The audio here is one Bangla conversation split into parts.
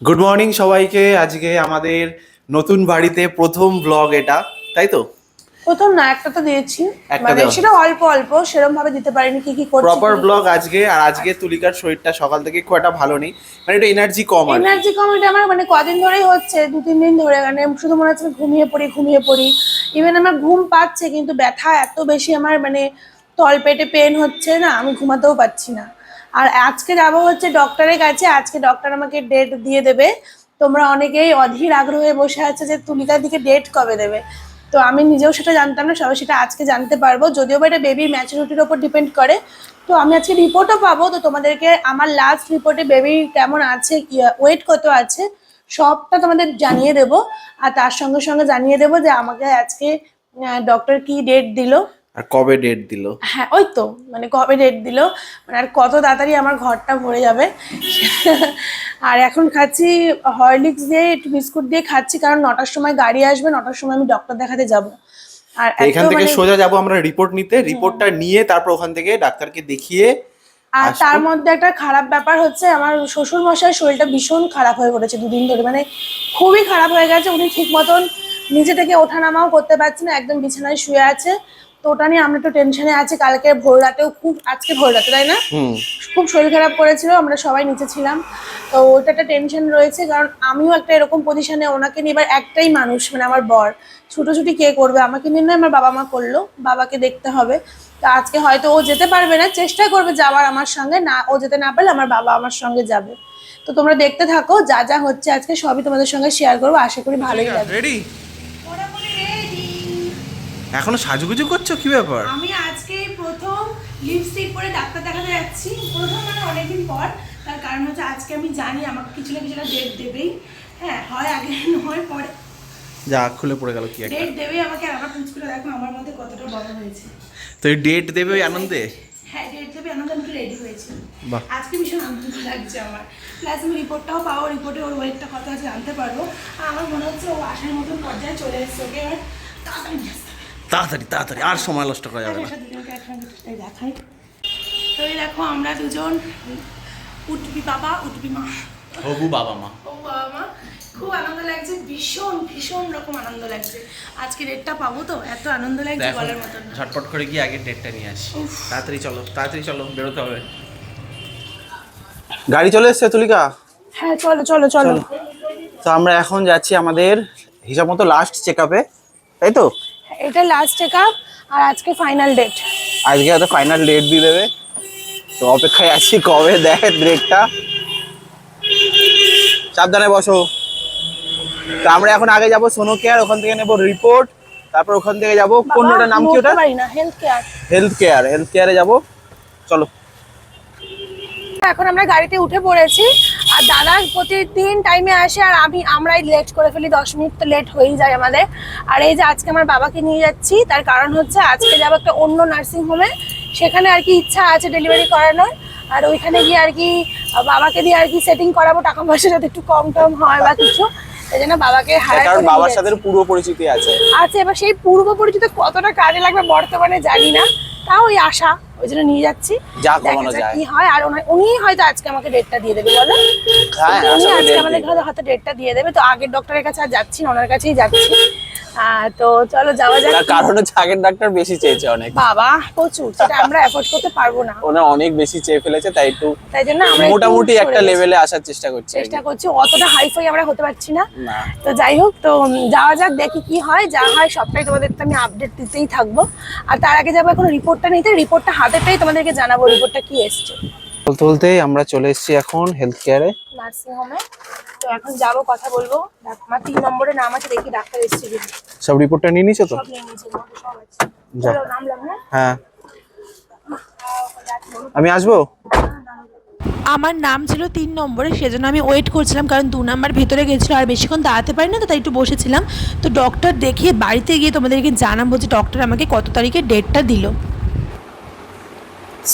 গুড মর্নিং সবাইকে। আজকে আমাদের নতুন বাড়িতে প্রথম ব্লগ এটা তাই তো? প্রথম না একটা তো দিয়েছি। মানে সেটা অল্প অল্প সেরকম ভাবে দিতে পারিনি কি কি করছি প্রপার ব্লগ আজকে আর আজকে তুলিকার শরীরটা সকাল থেকে খুব একটা ভালো নেই। মানে একটু এনার্জি কম আর। এনার্জি কমিটা আমার মানে কদিন ধরেই হচ্ছে দু তিন দিন ধরে। মানে শুধু মনে হচ্ছে ঘুমিয়ে পড়ি ঘুমিয়ে পড়ি। ইভেন আমার ঘুম পাচ্ছে কিন্তু ব্যথা এত বেশি আমার মানে তল পেটে পেন হচ্ছে না আমি ঘুমাতেও পাচ্ছি না। আর আজকে যাব হচ্ছে ডক্টরের কাছে। আজকে ডক্টর আমাকে ডেট দিয়ে দেবে। তোমরা অনেকেই অধীর আগ্রহে বসে আছে যে তুলিকার দিকে ডেট কবে দেবে। তো আমি নিজেও সেটা জানতাম না, সবাই সেটা আজকে জানতে পারব। যদিও বা এটা বেবির ম্যাচুরিটির ওপর ডিপেন্ড করে। তো আমি আজকে রিপোর্টও পাবো। তো তোমাদেরকে আমার লাস্ট রিপোর্টে বেবি কেমন আছে ওয়েট কত আছে, সবটা তোমাদের জানিয়ে দেব। আর তার সঙ্গে সঙ্গে জানিয়ে দেব যে আমাকে আজকে ডক্টর কি ডেট দিলো। আর কবে ডেট দিল? হ্যাঁ ওই তো মানে কবে ডেট দিল? মানে আর কত তাড়াতাড়ি আমার ঘরটা ভরে যাবে? আর এখন খাচ্ছি হরলিক্স দিয়ে একটু বিস্কুট দিয়ে খাচ্ছি কারণ নটার সময় গাড়ি আসবে নটার সময় আমি ডক্টর দেখাতে যাব। আর এখান থেকে মানে- সোজা যাব আমরা রিপোর্ট নিতে রিপোর্টটা নিয়ে তারপর ওখান থেকে ডাক্তারকে দেখিয়ে আর তার মধ্যে একটা খারাপ ব্যাপার হচ্ছে আমার শ্বশুর মশাইয়ের শরীরটা ভীষণ খারাপ হয়ে পড়েছে দুদিন ধরে মানে খুবই খারাপ হয়ে গেছে। উনি ঠিক মতন নিজে থেকে ওঠানামাও করতে পারছে না একদম বিছানায় শুয়ে আছে। তো ওটা নিয়ে আমরা একটু টেনশনে আছি। কালকে ভোর রাতেও খুব আজকে ভোর রাতে তাই না? খুব শরীর খারাপ করেছিল আমরা সবাই নিচে ছিলাম। তো ওটা একটা টেনশন রয়েছে কারণ আমিও একটা এরকম পজিশনে ওনাকে নিয়ে এবার একটাই মানুষ মানে আমার বর। ছুটোছুটি কে করবে? আমাকে নিয়ে নয় আমার বাবা মা করল বাবাকে দেখতে হবে। তো আজকে হয়তো ও যেতে পারবে না চেষ্টা করবে যাওয়ার আমার সঙ্গে। না ও যেতে না পারলে আমার বাবা আমার সঙ্গে যাবে। তো তোমরা দেখতে থাকো যা যা হচ্ছে আজকে সবই তোমাদের সঙ্গে শেয়ার করব। আশা করি ভালোই লাগবে। রেডি এখনও সাজুগুজু করছ? কি ব্যাপার? আমি আজকে প্রথম লিপস্টিক পরে ডাক্তার দেখাতে যাচ্ছি। প্রথম মানে অনেকদিন পর। তার কারণ হচ্ছে আজকে আমি জানি আমাকে কিছু না কিছু ডেট দেবেই। হ্যাঁ হয় আগে নয় পরে। যা খুলে পড়ে গেল কি একটা। ডেট দেবেই আমাকে আর আমার পুচকুটা দেখো আমার মধ্যে কতটা বড় হয়েছে। তো এই ডেট দেবে ওই আনন্দে? হ্যাঁ ডেট দেবে আনন্দ আমি রেডি হয়েছি। বাহ। আজকে ভীষণ আনন্দ লাগছে আমার। প্লাস আমি রিপোর্টটাও পাবো রিপোর্টে ওর ওয়েটটা কত আছে জানতে পারব। আর আমার মনে হচ্ছে ও আসার মতন পর্যায়ে চলে এসেছে ওকে এবার তাড়াতাড়ি। তাড়াতাড়ি তাড়াতাড়ি আর সময় নষ্ট করা যাবে না। দেখাই। তো এই দেখো আমরা দুজন উঠবি বাবা উঠবি মা। হবু বাবা মা। ও বাবা মা। খুব আনন্দ লাগছে ভীষণ ভীষণ রকম আনন্দ লাগছে। আজকে ডেটটা পাবো তো? এত আনন্দ লাগছে বলার মতন ঝটপট করে গিয়ে আগে ডেটটা নিয়ে আসি। তাড়াতাড়ি চলো তাড়াতাড়ি চলো বেরোতে হবে। গাড়ি চলে এসছে তুলিকা? হ্যাঁ চলো চলো চলো। তো আমরা এখন যাচ্ছি আমাদের হিসাব মতো লাস্ট চেক আপে তাই তো? এটা লাস্ট চেক আপ আর আজকে ফাইনাল ডেট আজকে হয়তো ফাইনাল ডেট দিয়ে দেবে? তো অপেক্ষায় আছি কবে দেয় ডেটটা সাবধানে বসো। তো আমরা এখন আগে যাব সোনো কেয়ার ওখান থেকে নেব রিপোর্ট তারপর ওখান থেকে যাব। কোনটার নাম কি ওটা? পারি না health care health care health কেয়ারে যাব। চলো। এখন আমরা গাড়িতে উঠে পড়েছি। আর দাদা প্রতিদিন টাইমে আসে আর আমি আমরাই লেট করে ফেলি দশ মিনিট তো লেট হয়েই যায় আমাদের। আর এই যে আজকে আমার বাবাকে নিয়ে যাচ্ছি তার কারণ হচ্ছে আজকে যাব একটা অন্য নার্সিং হোমে সেখানে আর কি ইচ্ছা আছে ডেলিভারি করানোর। আর ওইখানে গিয়ে আর কি বাবাকে দিয়ে আর কি সেটিং করাবো টাকা পয়সা যাতে একটু কম টম হয় বা কিছু। এই জন্য বাবাকে কারণ বাবার সাথে পূর্ব পরিচিতি আছে। আচ্ছা এবার সেই পূর্ব পরিচিত কতটা কাজে লাগবে বর্তমানে জানি না। তাও ওই আশা ওই জন্য নিয়ে যাচ্ছি। যা কমানো যায়। কি হয় আর উনি হয়তো আজকে আমাকে ডেটটা দিয়ে দেবে বলো? হ্যাঁ, আজকে আমাদের হয়তো ডেটটা দিয়ে দেবে তো আগের ডক্টরের কাছে আর যাচ্ছি না ওনার কাছেই যাচ্ছি। তো চলো যাওয়া যাক। কারণ হচ্ছে আগের ডাক্তার বেশি চেয়েছে অনেক। বাবা প্রচুর। সেটা আমরা অ্যাফোর্ড করতে পারব না। ওনার অনেক বেশি চেয়ে ফেলেছে তাই একটু তাই জন্য আমরা মোটামুটি একটা লেভেলে আসার চেষ্টা করছি চেষ্টা করছি অতটা হাইফাই আমরা হতে পারছি না। না। তো যাই হোক তো যাওয়া যাক দেখি কি হয়। যা হয় সবটাই তোমাদের তো আমি আপডেট দিতেই থাকব। আর তার আগে যাব এখন রিপোর্টটা নিতে। রিপোর্টটা হাতে পেয়ে তোমাদেরকে জানাব রিপোর্টটা কি এসছে। বলতে বলতে আমরা চলে এসেছি এখন হেলথ কেয়ারে নার্সিং হোমে তো এখন যাব কথা বলব। আমার তিন নম্বরে নাম আছে দেখি ডাক্তার এসছে সব রিপোর্টটা নিয়ে নিছো তো? সব নিয়ে নিয়েছে সব আছে। চলো নামলাম হ্যাঁ হ্যাঁ। আমি আসব? আমার নাম ছিল তিন নম্বরে সেজন্য আমি ওয়েট করছিলাম কারণ দু নাম্বার ভেতরে গেছিল আর বেশিক্ষণ দাঁড়াতে পারি না তো তাই একটু বসেছিলাম। তো ডক্টর দেখিয়ে বাড়িতে গিয়ে তোমাদেরকে জানাব যে ডক্টর আমাকে কত তারিখে ডেটটা দিল।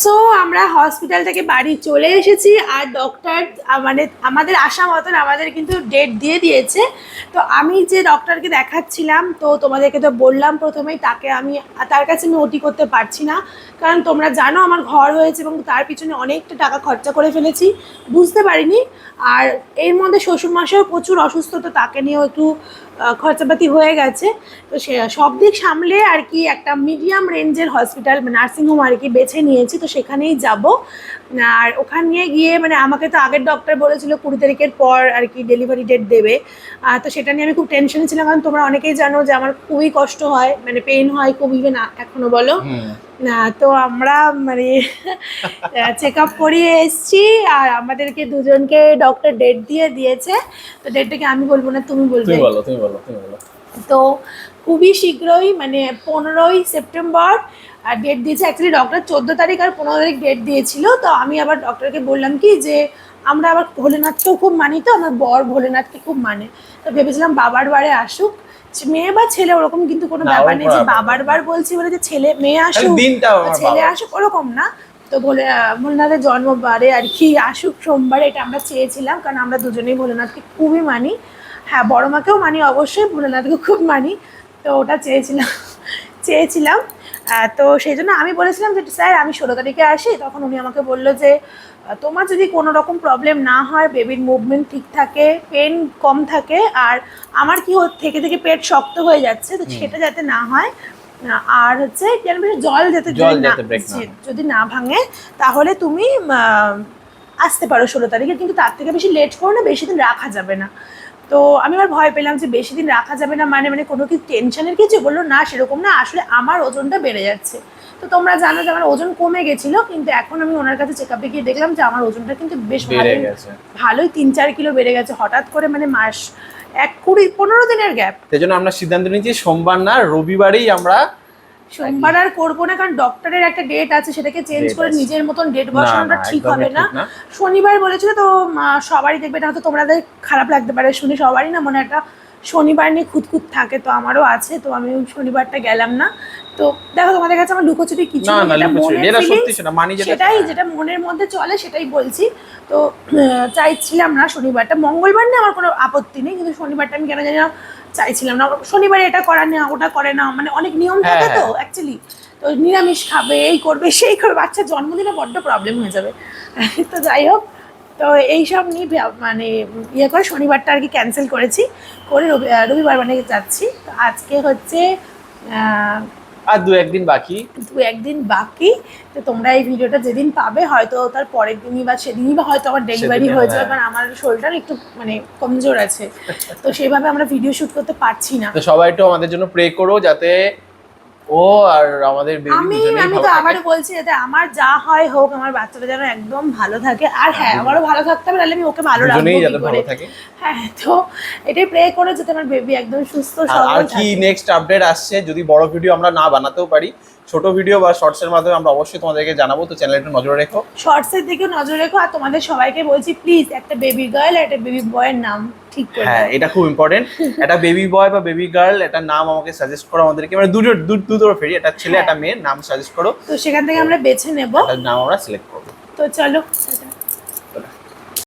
সো আমরা হসপিটাল থেকে বাড়ি চলে এসেছি আর ডক্টর মানে আমাদের আসা মতন আমাদের কিন্তু ডেট দিয়ে দিয়েছে। তো আমি যে ডক্টরকে দেখাচ্ছিলাম, তো তোমাদেরকে তো বললাম প্রথমেই, তাকে আমি, তার কাছে আমি ওটি করতে পারছি না। কারণ তোমরা জানো আমার ঘর হয়েছে এবং তার পিছনে অনেকটা টাকা খরচা করে ফেলেছি। বুঝতে পারিনি। আর এর মধ্যে শ্বশুরমশাইও প্রচুর অসুস্থ, তো তাকে নিয়েও একটু খরচাপাতি হয়ে গেছে। তো সে সব দিক সামলে আর কি একটা মিডিয়াম রেঞ্জের হসপিটাল নার্সিংহোম আর কি বেছে নিয়েছি। তো সেখানেই যাব। আর ওখানে গিয়ে মানে আমাকে তো আগের ডক্টর বলেছিল কুড়ি তারিখের পর আর কি ডেলিভারি ডেট দেবে। তো সেটা নিয়ে আমি খুব টেনশনে ছিলাম। কারণ তোমরা অনেকেই জানো যে আমার খুবই কষ্ট হয় মানে পেন হয় খুব ইভেন এখনও বলো। না তো আমরা মানে চেক আপ করিয়ে এসেছি। আর আমাদেরকে দুজনকে ডক্টর ডেট দিয়ে দিয়েছে। তো ডেটটাকে আমি বলব না তুমি বলবে। তুমি বলো তুমি বলো তুমি বলো। তো খুবই শীঘ্রই মানে পনেরোই সেপ্টেম্বর আর ডেট দিয়েছে অ্যাকচুয়ালি ডক্টর চোদ্দ তারিখ আর পনেরো তারিখ ডেট দিয়েছিল। তো আমি আবার ডক্টরকে বললাম কি যে আমরা আবার ভোলেনাথকেও খুব মানি তো আমার বর ভোলেনাথকে খুব মানে। তো ভেবেছিলাম বাবার বারে আসুক। মেয়ে বা ছেলে ওরকম কিন্তু কোনো ব্যাপার নেই যে বাবার বার বলছি বলে যে ছেলে মেয়ে আসুক ছেলে আসুক ওরকম না। তো ভোলে ভোলেনাথের জন্মবারে আর কি আসুক সোমবারে এটা আমরা চেয়েছিলাম কারণ আমরা দুজনেই ভোলেনাথকে খুবই মানি। হ্যাঁ বড় মাকেও মানি অবশ্যই ভোলেনাথকে খুব মানি। তো ওটা চেয়েছিলাম চেয়েছিলাম। তো সেই জন্য আমি বলেছিলাম যে স্যার আমি ষোলো তারিখে আসি। তখন উনি আমাকে বলল যে তোমার যদি কোনো রকম প্রবলেম না হয় বেবির মুভমেন্ট ঠিক থাকে পেন কম থাকে আর আমার কি হচ্ছে থেকে থেকে পেট শক্ত হয়ে যাচ্ছে তো সেটা যাতে না হয় আর হচ্ছে জল যাতে। যদি না ভাঙে তাহলে তুমি আসতে পারো ষোলো তারিখে কিন্তু তার থেকে বেশি লেট করো না বেশি দিন রাখা যাবে না। তো আমি আবার ভয় পেলাম যে বেশি দিন রাখা যাবে না মানে মানে কোনো কি টেনশনের কিছু? বলল না সেরকম না আসলে আমার ওজনটা বেড়ে যাচ্ছে। তো তোমরা জানো যে আমার ওজন কমে গেছিল কিন্তু এখন আমি ওনার কাছে চেক আপে গিয়ে দেখলাম যে আমার ওজনটা কিন্তু বেশ গেছে। ভালোই তিন চার কিলো বেড়ে গেছে। হঠাৎ করে মানে মাস এক কুড়ি পনেরো দিনের গ্যাপ সেই জন্য আমরা সিদ্ধান্ত নিয়েছি সোমবার না রবিবারেই আমরা সোমবার আর করব না কারণ ডক্টরের একটা ডেট আছে সেটাকে চেঞ্জ করে নিজের মতন ডেট বসানোটা ঠিক হবে না। শনিবার বলেছিল তো সবারই দেখবে না হয়তো তোমাদের খারাপ লাগতে পারে শুনে সবারই না মনে একটা শনিবার নিয়ে খুঁতখুত থাকে তো আমারও আছে তো আমি শনিবারটা গেলাম না। তো দেখো তোমাদের কাছে আমার লুকোচুরি কিছু না না লুকোচুরি মনের সত্যি সেটা মানি যেটা সেটাই যেটা মনের মধ্যে চলে সেটাই বলছি। তো চাইছিলাম না শনিবারটা মঙ্গলবার নিয়ে আমার কোনো আপত্তি নেই কিন্তু শনিবারটা আমি কেন জানি না চাইছিলাম না। শনিবারে এটা করে না ওটা করে না মানে অনেক নিয়ম থাকে তো হ্যাঁ। অ্যাকচুয়ালি তো নিরামিষ খাবে এই করবে সেই করবে বাচ্চার জন্মদিনে বড্ড প্রবলেম হয়ে যাবে। তো যাই হোক তো এইসব নিয়ে মানে ইয়ে করে শনিবারটা আর কি ক্যান্সেল করেছি। করে রবিবার মানে যাচ্ছি। তো আজকে হচ্ছে আর দু একদিন বাকি। দু একদিন বাকি। তো তোমরা এই ভিডিওটা যেদিন পাবে হয়তো তার পরের দিনই বা সেদিনই বা হয়তো আমার ডেলিভারি হয়ে যাবে হ্যাঁ। কারণ আমার শরীরটা একটু মানে কমজোর আছে। তো সেইভাবে আমরা ভিডিও শুট করতে পারছি না। তো সবাই একটু আমাদের জন্য প্রে করো যাতে ও আর আমাদের বেবি আমি আমি তো। আবারও বলছি যাতে আমার যা হয় হোক আমার বাচ্চাটা যেন একদম ভালো থাকে। আর হ্যাঁ আমারও ভালো থাকতে হবে তাহলে আমি ওকে ভালো রাখব যাতে ভালো থাকে। হ্যাঁ তো এটাই প্রে করে যাতে আমার বেবি একদম সুস্থ সবল আর কি নেক্সট আপডেট আসছে যদি বড় ভিডিও আমরা না বানাতেও পারি ছোট ভিডিও বা শর্টস এর মাধ্যমে আমরা অবশ্যই তোমাদেরকে জানাব তো চ্যানেলটা নজরে রেখো। শর্টসের দিকে নজর রেখো আর তোমাদের সবাইকে বলছি প্লিজ একটা বেবি গার্ল একটা বেবি বয়ের নাম ঠিক করে হ্যাঁ এটা খুব ইম্পর্টেন্ট একটা বেবি বয় বা বেবি গার্ল একটা নাম আমাকে সাজেস্ট করো আমাদেরকে। মানে দুটো দু- দুটো ফেরি একটা ছেলে হ্যাঁ। একটা মেয়ের নাম সাজেস্ট করো। তো সেখান থেকে আমরা বেছে নেব। নাম আমরা সিলেক্ট করব। তো চলো।